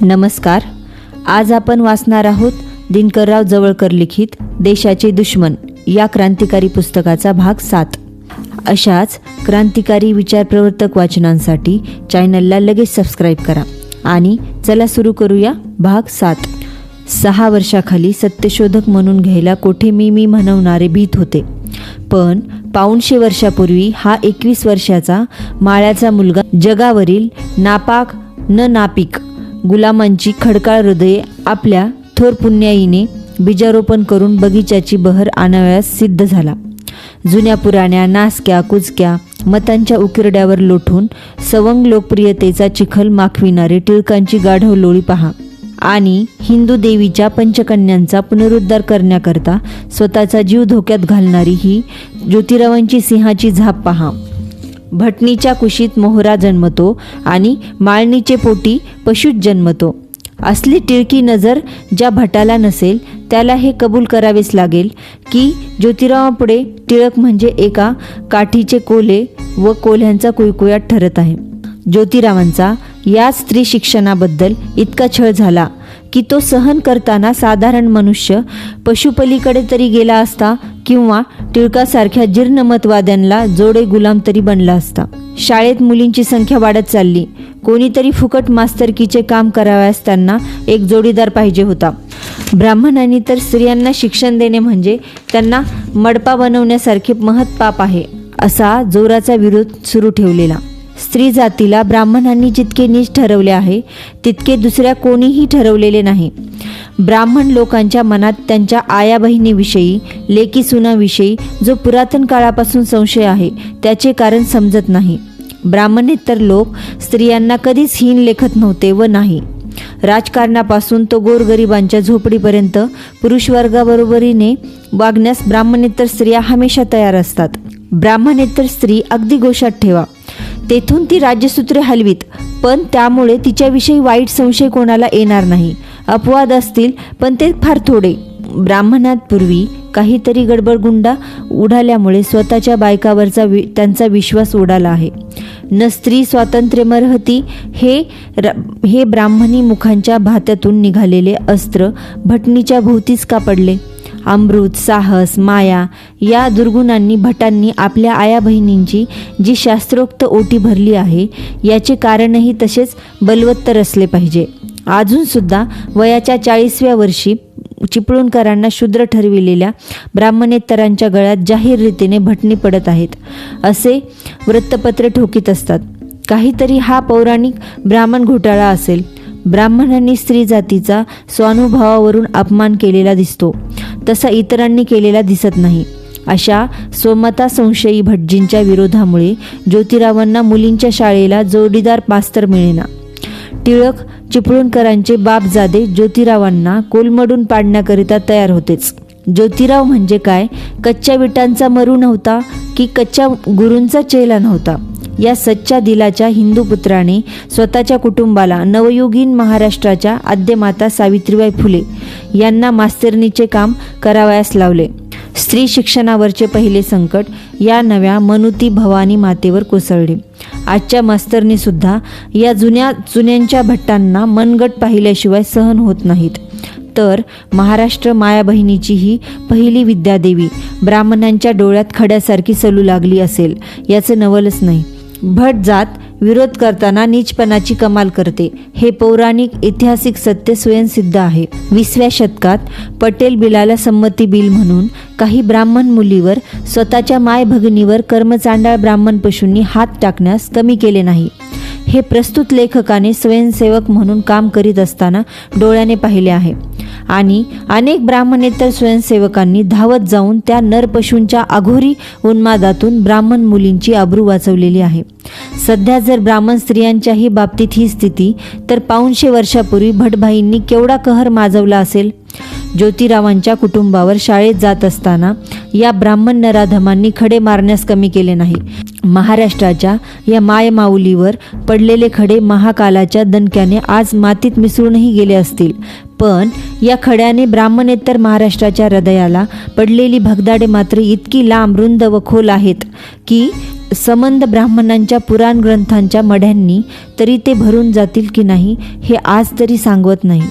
नमस्कार. आज आपण वाचणार आहोत दिनकरराव जवळकर लिखित देशाचे दुश्मन या क्रांतिकारी पुस्तकाचा भाग सात. अशाच क्रांतिकारी विचारप्रवर्तक वाचनांसाठी चॅनलला लगेच सबस्क्राईब करा आणि चला सुरू करूया भाग सात. सहा वर्षाखाली सत्यशोधक म्हणून घ्यायला कोठे मी मी म्हणवणारे भीत होते. पण पाऊणशे वर्षापूर्वी हा एकवीस वर्षाचा माळ्याचा मुलगा जगावरील नापाक न नापिक गुलामांची खडकाळ हृदये आपल्या थोर पुण्याईने बीजारोपण करून बगीचाची बहर आणावयास सिद्ध झाला. जुन्या पुराण्या नासक्या कुचक्या मतांच्या उकिरड्यावर लोटून सवंग लोकप्रियतेचा चिखल माखविणारे टिळकांची गाढव लोळी पहा आणि हिंदू देवीच्या पंचकन्यांचा पुनरुद्धार करण्याकरता स्वतःचा जीव धोक्यात घालणारी ही ज्योतिरावांची सिंहाची झाप पहा. भटणीच्या कुशीत मोहरा जन्मतो आणि माळणीचे पोटी पशुच जन्मतो. असली टिळकी नजर ज्या भटाला नसेल त्याला हे कबूल करावेच लागेल की ज्योतिरावापुढे टिळक म्हणजे एका काठीचे कोले व कोल्ह्यांचा कुळकुळाट ठरत आहे. ज्योतिरावांचा या स्त्री शिक्षणाबद्दल इतका छळ झाला की तो सहन करताना साधारण मनुष्य पशुपलीकडे तरी गेला असता किंवा टिळकासारख्या जीर्णमतवाद्यांना जोडे गुलाम तरी बनला असता. शाळेत मुलींची संख्या वाढत चालली. कोणीतरी फुकट मास्तरकीचे काम करावयास त्यांना एक जोडीदार पाहिजे होता. ब्राह्मणांनी तर स्त्रियांना शिक्षण देणे म्हणजे त्यांना मडपा बनवण्यासारखे महत् पाप आहे असा जोराचा विरोध सुरू ठेवलेला. स्त्री जातीला ब्राह्मणांनी जितके नीच ठरवले आहे तितके दुसऱ्या कोणीही ठरवलेले नाही. ब्राह्मण लोकांच्या मनात त्यांच्या आया बहिणीविषयी लेकी सुनाविषयी जो पुरातन काळापासून संशय आहे त्याचे कारण समजत नाही. ब्राह्मणेतर लोक स्त्रियांना कधीच हीन लेखत नव्हते व नाही. राजकारणापासून तो गोरगरिबांच्या झोपडीपर्यंत पुरुषवर्गाबरोबरीने वागण्यास ब्राह्मणेतर स्त्रिया हमेशा तयार असतात. ब्राह्मणेतर स्त्री अगदी गोशात ठेवा. तेथून ती राज्यसूत्रे हलवीत पण त्यामुळे तिच्याविषयी वाईट संशय कोणाला येणार नाही. अपवाद असतील पण ते फार थोडे. ब्राह्मणात पूर्वी काहीतरी गडबडगुंडा उडाल्यामुळे स्वतःच्या बायकावरचा वि त्यांचा विश्वास उडाला आहे. न स्त्री स्वातंत्र्य मरहती हे र हे ब्राह्मणी मुखांच्या भात्यातून निघालेले अस्त्र भटणीच्या भोवतीच का पडले अमृत साहस माया या दुर्गुणांनी भटांनी आपल्या आया बहिणींची जी शास्त्रोक्त ओटी भरली आहे याचे कारणही तसेच बलवत्तर असले पाहिजे. अजूनसुद्धा वयाच्या चाळीसव्या वर्षी चिपळूणकरांना शूद्र ठरविलेल्या ब्राह्मणेतरांच्या गळ्यात जाहीर रीतीने भटणी पडत आहेत असे वृत्तपत्रे ठोकीत असतात. काहीतरी हा पौराणिक ब्राह्मण घोटाळा असेल. ब्राह्मणांनी स्त्री जातीचा स्वानुभवावरून अपमान केलेला दिसतो. तसा इतरांनी केलेला दिसत नाही. अशा स्वमता संशयी भटजींच्या विरोधामुळे ज्योतिरावांना मुलींच्या शाळेला जोडीदार पास्तर मिळेना. टिळक चिपळूणकरांचे बापजादे ज्योतिरावांना कोलमडून पाडण्याकरिता तयार होतेच. ज्योतिराव म्हणजे काय? कच्च्या विटांचा मरू नव्हता की कच्च्या गुरूंचा चेला नव्हता? या सच्च्या दिलाच्या हिंदू पुत्राने स्वतःच्या कुटुंबाला नवयुगीन महाराष्ट्राच्या आद्यमाता सावित्रीबाई फुले यांना मास्तरणीचे काम करावयास लावले. स्त्री शिक्षणावरचे पहिले संकट या नव्या मनुती भवानी मातेवर कोसळले. आजच्या मास्तरनीसुद्धा या जुन्या जुन्यांच्या भट्टांना मनगट पाहिल्याशिवाय सहन होत नाहीत. तर महाराष्ट्र माया बहिणीची ही पहिली विद्यादेवी ब्राह्मणांच्या डोळ्यात खड्यासारखी सलू लागली असेल याचं नवलच नाही. भट जात विरोध करताना नीचपणाची कमाल करते. हे पौराणिक ऐतिहासिक सत्य स्वयंसिद्ध आहे. विसव्या शतकात पटेल बिलाला संमती बिल म्हणून काही ब्राह्मण मुलीवर स्वतःच्या माय भगिनीवर कर्मचांडाळ ब्राह्मण पशूंनी हात टाकण्यास कमी केले नाही. हे प्रस्तुत लेखकाने स्वयंसेवक म्हणून काम करीत असताना डोळ्याने पाहिले आहे. आणि अनेक ब्राह्मणेतर स्वयंसेवकांनी धावत जाऊन त्या नरपशूंच्या अघोरी उन्मादातून ब्राह्मण मुलींची आबरू वाचवलेली आहे. सध्या जर ब्राह्मण स्त्रियांच्याही बाबतीत ही स्थिती तर पाऊनशे वर्षापूर्वी भटभाईंनी केवढा कहर माजवला असेल? ज्योतिरावांच्या कुटुंबावर शाळेत जात असताना या ब्राह्मण नराधमांनी खडे मारण्यास कमी केले नाही. महाराष्ट्राच्या या मायमाऊलीवर पडलेले खडे महाकालाच्या दणक्याने आज मातीत मिसळूनही गेले असतील. पण या खड्याने ब्राह्मणेतर महाराष्ट्राच्या हृदयाला पडलेली भगदाडे मात्र इतकी लांब रुंद व खोल आहेत की संबंध ब्राह्मणांच्या पुराण ग्रंथांच्या मढ्यांनी तरी ते भरून जातील की नाही हे आज तरी सांगवत नाही.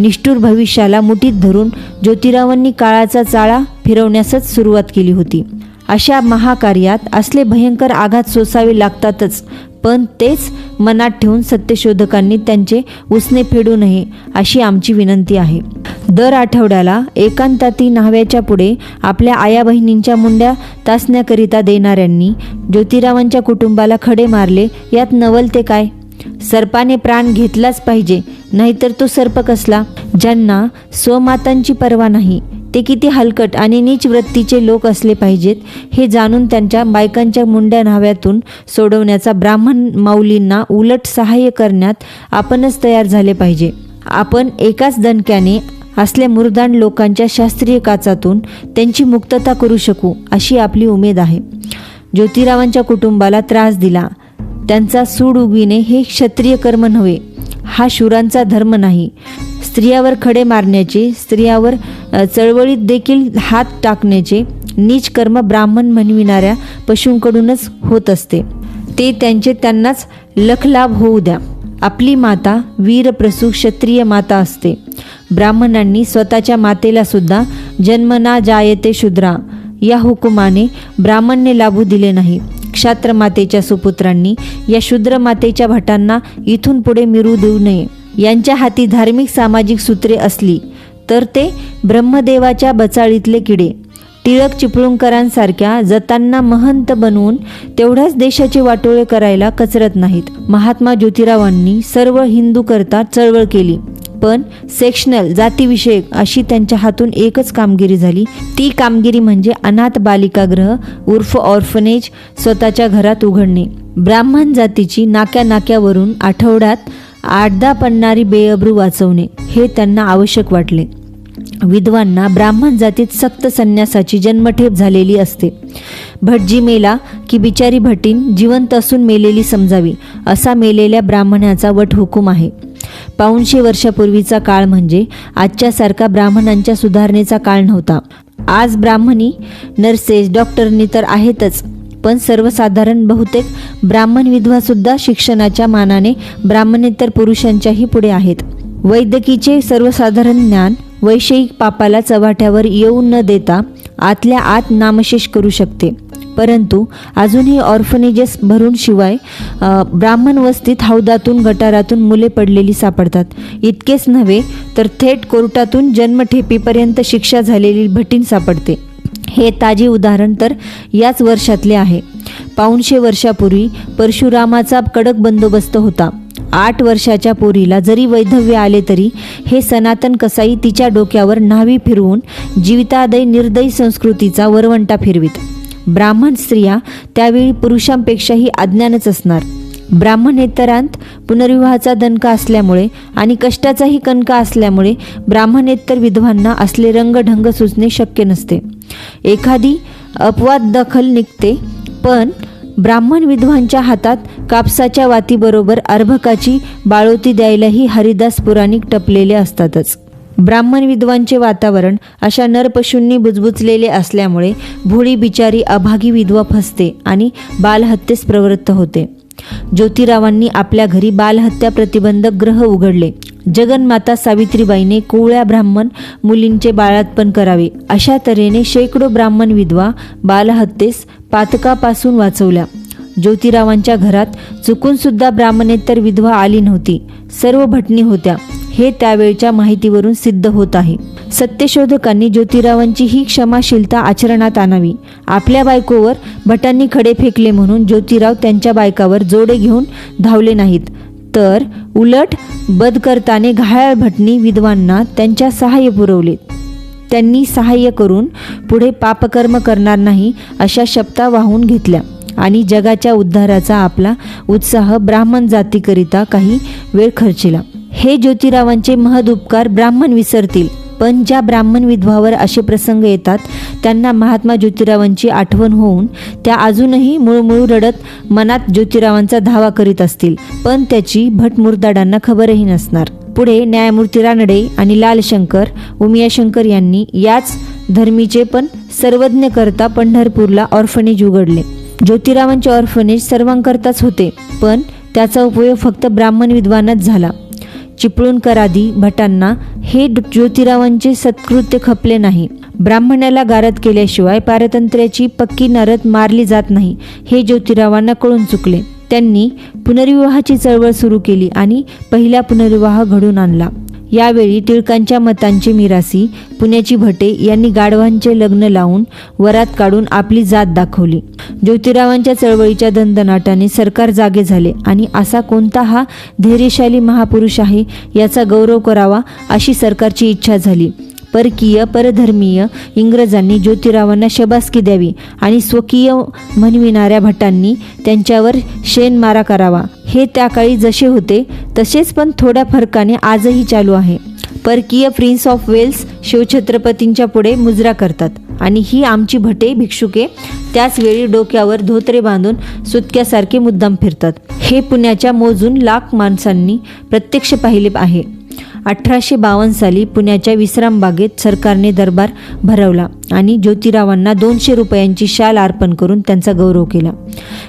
निष्ठूर भविष्याला मुठीत धरून ज्योतिरावांनी काळाचा चाळा फिरवण्यासच सुरुवात केली होती. अशा महाकार्यात असले भयंकर आघात सोसावे लागतातच पण तेच मनात ठेवून सत्यशोधकांनी त्यांचे उसने फेडू नये अशी आमची विनंती आहे. दर आठवड्याला एकांताती न्हाव्याच्या पुढे आपल्या आया बहिणींच्या मुंड्या तासण्याकरिता देणाऱ्यांनी ज्योतिरावांच्या कुटुंबाला खडे मारले यात नवल ते काय? सर्पाने प्राण घेतलाच पाहिजे नाहीतर तो सर्प कसला? ज्यांना स्वमातांची पर्वा नाही ते किती हलकट आणि नीच वृत्तीचे लोक असले पाहिजेत हे जाणून त्यांच्या बायकांच्या मुंड्या न्हाव्यातून सोडवण्याचा ब्राह्मण माऊलींना उलट सहाय्य करण्यात आपणच तयार झाले पाहिजे. आपण एकाच दणक्याने असल्या मुरदान लोकांच्या शास्त्रीय काचातून त्यांची मुक्तता करू शकू अशी आपली उमेद आहे. ज्योतिरावांच्या कुटुंबाला त्रास दिला. त्यांचा सूड उगविणे हे क्षत्रिय कर्म नव्हे. हा शूरांचा धर्म नाही. स्त्रियावर खडे मारण्याचे स्त्रियावर चळवळीत देखील हात टाकण्याचे नीच कर्म ब्राह्मण म्हणविणाऱ्या पशूंकडूनच होत असते. ते त्यांचे त्यांनाच लखलाभ होऊ द्या. आपली माता वीरप्रसू क्षत्रिय माता असते. ब्राह्मणांनी स्वतःच्या मातेला सुद्धा जन्मना जायते शूद्रा. या हुकुमाने ब्राह्मणने लाभू दिले नाही. क्षात्र मातेच्या सुपुत्रांनी या शूद्र मातेच्या भटांना इथून पुढे मिरू देऊ नये. यांच्या हाती धार्मिक सामाजिक सूत्रे असली तर ते ब्रह्मदेवाच्या बचाळीतले किडे. टिळक चिपळूणकरांसारख्या जतांना महंत बनवून तेवढ्याच देशाचे वाटोळे करायला कचरत नाहीत. महात्मा ज्योतिरावांनी सर्व हिंदू करता चळवळ केली. पण सेक्शनल जातीविषयक अशी त्यांच्या हातून एकच कामगिरी झाली. ती कामगिरी म्हणजे अनाथ बालिकागृह उर्फ ऑर्फनेज स्वतःच्या घरात उघडणे. ब्राह्मण जातीची नाक्या नाक्यावरून आठवड्यात आठदा पडणारी बेअब्रू वाचवणे हे त्यांना आवश्यक वाटले. विधवांना ब्राह्मण जातीत सक्त संन्यासाची जन्मठेप झालेली असते. भटजी मेला की बिचारी भटीन जिवंत असून मेलेली समजावी असा मेलेल्या ब्राह्मणाचा वट हुकूम आहे. पाऊणशे वर्षापूर्वीचा काळ म्हणजे आजच्यासारखा ब्राह्मणांच्या सुधारणेचा काळ नव्हता. आज ब्राह्मणी नर्सेस डॉक्टरनी तर आहेतच पण सर्वसाधारण बहुतेक ब्राह्मण विधवासुद्धा शिक्षणाच्या मानाने ब्राह्मणेतर पुरुषांच्याही पुढे आहेत. वैद्यकीचे सर्वसाधारण ज्ञान वैषयिक पापाला चव्हाट्यावर येऊ न देता आतल्या आत नामशेष करू शकते. परंतु अजूनही ऑर्फनेजेस भरून शिवाय ब्राह्मण वस्तीत हौदातून गटारातून मुले पडलेली सापडतात. इतकेच नव्हे तर थेट कोर्टातून जन्मठेपीपर्यंत शिक्षा झालेली भटीन सापडते. हे ताजे उदाहरण तर याच वर्षातले आहे. पाऊणशे वर्षापूर्वी परशुरामाचा कडक बंदोबस्त होता. आठ वर्षाच्या पोरीला जरी वैधव्य आले तरी हे सनातन कसाई तिच्या डोक्यावर न्हावी फिरवून जीवितादय निर्दयी संस्कृतीचा वरवंटा फिरवीत. ब्राह्मण स्त्रिया त्यावेळी पुरुषांपेक्षाही अज्ञानच असणार. ब्राह्मणेतरांत पुनर्विवाहाचा दणका असल्यामुळे आणि कष्टाचाही कणका असल्यामुळे ब्राह्मणेतर विधवांना असले रंगढंग सुचणे शक्य नसते. एखादी अपवाद दखल निघते पण ब्राह्मण विधवांच्या हातात कापसाच्या वातीबरोबर अर्भकाची बाळोती द्यायलाही हरिदास पुराणिक टपलेले असतातच. ब्राह्मण विधवांचे वातावरण अशा नरपशूंनी बुजबुजलेले असल्यामुळे भोळी बिचारी अभागी विधवा फसते आणि बालहत्येस प्रवृत्त होते. ज्योतिरावांनी आपल्या घरी बालहत्या प्रतिबंधक ग्रह उघडले. जगन्माता सावित्रीबाईने कोवळ्या ब्राह्मण मुलींचे बाळातपण करावे. अशा तऱ्हेने शेकडो ब्राह्मण विधवा बालहत्येस पातकापासून वाचवल्या. ज्योतिरावांच्या घरात चुकूनसुद्धा ब्राह्मणेतर विधवा आली नव्हती. सर्व भटणी होत्या. हे त्यावेळच्या माहितीवरून सिद्ध होत आहे. सत्यशोधकांनी ज्योतिरावांची ही क्षमाशीलता आचरणात आणावी. आपल्या बायकोवर भटांनी खडे फेकले म्हणून ज्योतिराव त्यांच्या बायकावर जोडे घेऊन धावले नाहीत. तर उलट बदकर्ताने घायाळ भटनी विद्वांना त्यांच्या सहाय्य पुरवले. त्यांनी सहाय्य करून पुढे पापकर्म करणार नाही अशा शब्दा वाहून घेतल्या आणि जगाच्या उद्धाराचा आपला उत्साह ब्राह्मण जातीकरिता काही वेळ खर्चिला. हे ज्योतिरावांचे महदुपकार ब्राह्मण विसरतील. पण ज्या ब्राह्मण विधवावर असे प्रसंग येतात त्यांना महात्मा ज्योतिरावांची आठवण होऊन त्या अजूनही मुळमुळू रडत मनात ज्योतिरावांचा धावा करीत असतील. पण त्याची भटमुरदाडांना खबरही नसणार. पुढे न्यायमूर्ती रानडे आणि लालशंकर उमियाशंकर यांनी याच धर्मीचे पण सर्वज्ञ करता पंढरपूरला ऑर्फनेज उघडले. ज्योतिरावांचे ऑर्फनेज सर्वांकरताच होते पण त्याचा उपयोग फक्त ब्राह्मण विद्वानच झाला. चिपळूणकरादी भटांना हे ज्योतिरावांचे सत्कृत्य खपले नाही. ब्राह्मणाला गारद केल्याशिवाय पारतंत्र्याची पक्की नरत मारली जात नाही हे ज्योतिरावांना कळून चुकले. त्यांनी पुनर्विवाहाची चळवळ सुरू केली आणि पहिला पुनर्विवाह घडून आणला. यावेळी टिळकांच्या मतांचे मिरासी पुण्याची भटे यांनी गाढवांचे लग्न लावून वरात काढून आपली जात दाखवली. ज्योतिरावांच्या चळवळीच्या दंदनाटाने सरकार जागे झाले आणि असा कोणता हा धैर्यशाली महापुरुष आहे याचा गौरव करावा अशी सरकारची इच्छा झाली. परकीय परधर्मीय इंग्रजांनी ज्योतिरावांना शबासकी द्यावी आणि स्वकीय म्हणविणाऱ्या भटांनी त्यांच्यावर शेनमारा करावा. हे त्या काळी जसे होते तसेच पण थोड्या फरकाने आजही चालू आहे. परकीय प्रिन्स ऑफ वेल्स शिवछत्रपतींच्या पुढे मुजरा करतात आणि ही आमची भटे भिक्षुके त्याच वेळी डोक्यावर धोतरे बांधून सुतक्यासारखे मुद्दाम फिरतात. हे पुण्याच्या मोजून लाख माणसांनी प्रत्यक्ष पाहिले आहे. अठराशे बावन्न साली पुण्याच्या विश्रामबागेत सरकारने दरबार भरवला आणि ज्योतिरावांना दोनशे रुपयांची शाल अर्पण करून त्यांचा गौरव केला.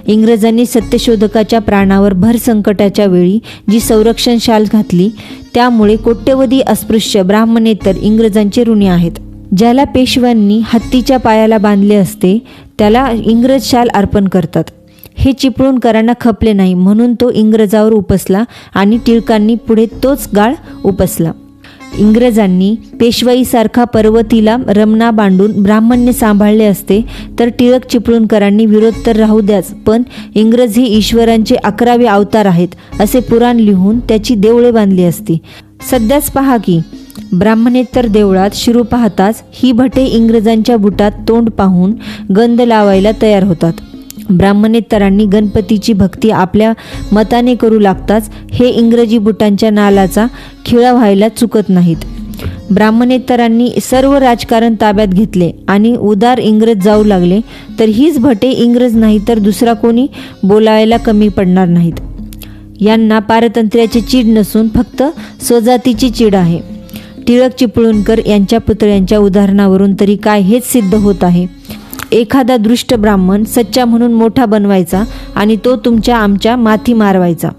इंग्रजांनी सत्यशोधकाच्या प्राणावर भर संकटाच्या वेळी जी संरक्षण शाल घातली त्यामुळे कोट्यवधी अस्पृश्य ब्राह्मणेतर इंग्रजांचे ऋणी आहेत. ज्याला पेशव्यांनी हत्तीच्या पायाला बांधले असते त्याला इंग्रज शाल अर्पण करतात. हे चिपळूणकरांना खपले नाही म्हणून तो इंग्रजावर उपसला आणि टिळकांनी पुढे तोच गाळ उपसला. इंग्रजांनी पेशवाईसारखा पर्वतीला रमणा बांधून ब्राह्मण्य सांभाळले असते तर टिळक चिपळूणकरांनी विरोध तर राहू द्याच पण इंग्रज हे ईश्वरांचे अकरावे अवतार आहेत असे पुराण लिहून त्याची देवळे बांधली असती. सध्याच पहा की ब्राह्मणेतर देवळात शिरू पाहताच ही भटे इंग्रजांच्या बुटात तोंड पाहून गंध लावायला तयार होतात. ब्राह्मणेतरांनी गणपतीची भक्ती आपल्या मताने करू लागताच हे इंग्रजी बुटांच्या नालाचा खिळा व्हायला चुकत नाहीत. ब्राह्मणेतरांनी सर्व राजकारण ताब्यात घेतले आणि उदार इंग्रज जाऊ लागले तर हीच भटे इंग्रज नाही तर दुसरा कोणी बोलायला कमी पडणार नाहीत. यांना पारतंत्र्याची चीड नसून फक्त स्वजातीची चीड आहे. टिळक चिपळूणकर यांच्या पुतळ्यांच्या उदाहरणावरून तरी काय हेच सिद्ध होत आहे? एखादा दृष्ट ब्राह्मण सच्चा म्हणून मोठा बनवायचा आणि तो तुमच्या आमच्या माथी मारवायचा.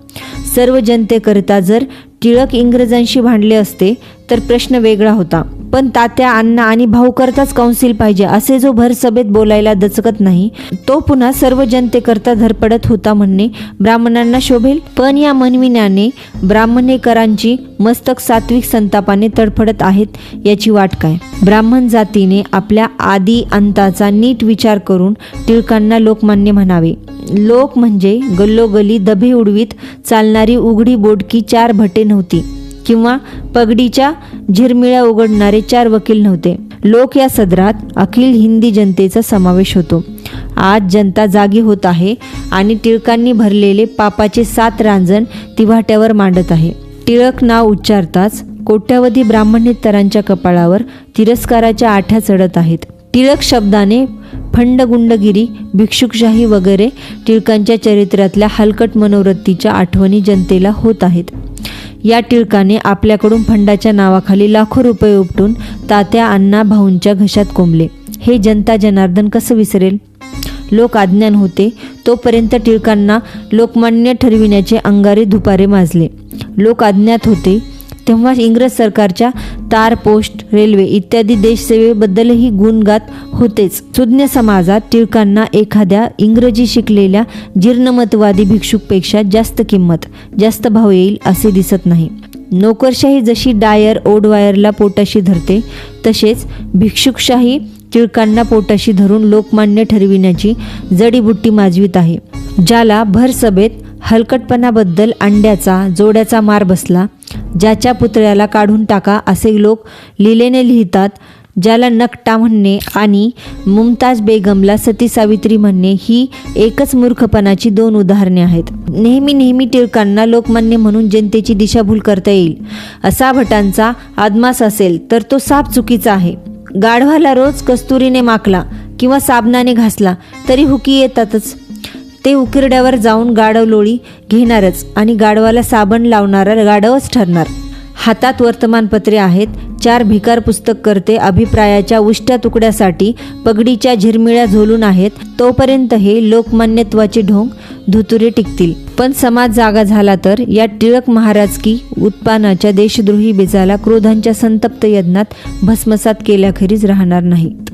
सर्व जनतेकरिता जर टिळक इंग्रजांशी भांडले असते तर प्रश्न वेगळा होता. पण तात्या अण्णा आणि भाऊ करताच कौन्सिल पाहिजे असे जो भर सभेत बोलायला दचकत नाही तो पुन्हा सर्व जनतेकरता धरपडत होता म्हणणे ब्राह्मणांना शोभेल. पण या मनविण्याने ब्राह्मणेकरांची मस्तक सात्विक संतापाने तडफडत आहेत याची वाट काय? ब्राह्मण जातीने आपल्या आदी अंताचा नीट विचार करून टिळकांना लोकमान्य म्हणावे. लोक म्हणजे गल्लोगली दभे उडवीत चालणारी उघडी बोडकी चार भटे नव्हती. किंवा पगडीच्या झिरमिळ्या उघडणारे चार वकील नव्हते. लोक या सदरात अखिल हिंदी जनतेचा समावेश होतो. आज जनता जागी होत आहे आणि टिळकांनी भरलेले पापाचे सात रांजण तिव्हाट्यावर मांडत आहे. टिळक नाव उच्चारताच कोट्यावधी ब्राह्मणेतरांच्या कपाळावर तिरस्काराच्या आठ्या चढत आहेत. टिळक शब्दाने फंडगुंडगिरी भिक्षुकशाही वगैरे टिळकांच्या चरित्रातल्या हलकट मनोवृत्तीच्या आठवणी जनतेला होत आहेत. या टिळकाने आपल्याकडून फंडाच्या नावाखाली लाखो रुपये उपटून तात्या अण्णा भाऊंच्या घशात कोंबले. हे जनता जनार्दन कसं विसरेल? लोक अज्ञान होते. तोपर्यंत टिळकांना लोकमान्य ठरविण्याचे अंगारे धुपारे माजले. लोक अज्ञात होते. तेव्हा इंग्रज सरकारच्या तार पोस्ट रेल्वे इत्यादी देशसेवेबद्दलही गुणगात होतेच. सुज्ञ समाजात टिळकांना एखाद्या इंग्रजी शिकलेल्या जीर्णमतवादी भिक्षुकपेक्षा जास्त किंमत जास्त भाव येईल असे दिसत नाही. नोकरशाही जशी डायर ओडवायरला पोटाशी धरते तसेच भिक्षुकशाही टिळकांना पोटाशी धरून लोकमान्य ठरविण्याची जडीबुट्टी माजवीत आहे. ज्याला भरसभेत हलकटपणाबद्दल अंड्याचा जोड्याचा मार बसला ज्याच्या पुतळ्याला काढून टाका असे लोक लिलेने लिहितात ज्याला नकटा म्हणणे आणि मुमताज बेगमला सती सावित्री म्हणणे ही एकच मूर्खपणाची दोन उदाहरणे आहेत. नेहमी नेहमी टिळकांना लोकमान्य म्हणून जनतेची दिशाभूल करता येईल. असा भटांचा आदमास असेल तर तो साप चुकीचा आहे. गाढवाला रोज कस्तुरीने माकला किंवा साबणाने घासला तरी हुकी येतातच. ते उकिरड्यावर जाऊन गाढवलोळी घेणारच आणि गाढवाला साबण लावणारा गाढवच ठरणार. हातात वर्तमानपत्रे आहेत चार भिकार पुस्तक करते अभिप्रायाच्या उष्ट्या तुकड्यासाठी पगडीच्या झिरमिळ्या झोलून आहेत तोपर्यंत हे लोकमान्यत्वाचे ढोंग धुतुरे टिकतील. पण समाज जागा झाला तर या टिळक महाराजकी उत्पानाच्या देशद्रोही बेजाला क्रोधांच्या संतप्त यज्ञात भस्मसात केल्याखेरीज राहणार नाहीत.